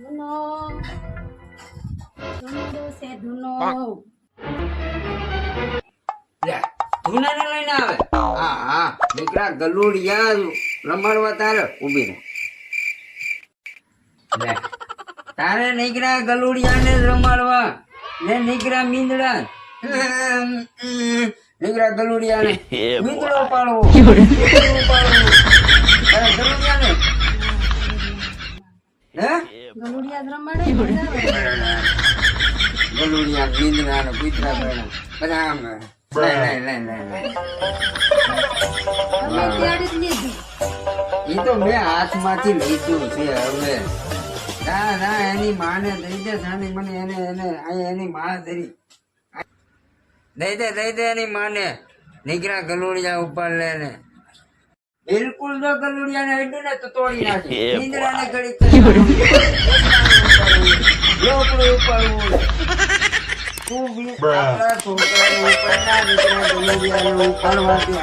ધૂનો. ધૂનો છે ધૂનો. ધૂનાને લઈને આવે. હા હા. દીકરા ગલુડિયા રમાડવા તારે ઊભી રહે તારે નીકળ્યા ગલુડિયાને જ રમાડવા. ને નીકળ્યા મીંદડા. નીકળ્યા ગલુડિયાને મીંદડો પાડવો મીંદડો પાડવો અરે ગલુડિયાને હે ગલુડિયા ને કૂતરા બધા આમ એ તો મેં હાથમાંથી લીધું છે હવે. ના ના એની માને દઈ દે સાની મને એને એને આ એની માં ધરી દઈ દે દઈ દે એની માને. નીકળ્યા ગલુડિયા ઉપર લે ને બિલકુલ જો ગલુડિયાને હેડું ને તો તોડી નાખે. નીંદરાને ઘડી લોકડું ઉપાડવું. તું બી આપણા છોકરાને ના ઉપાડવાથી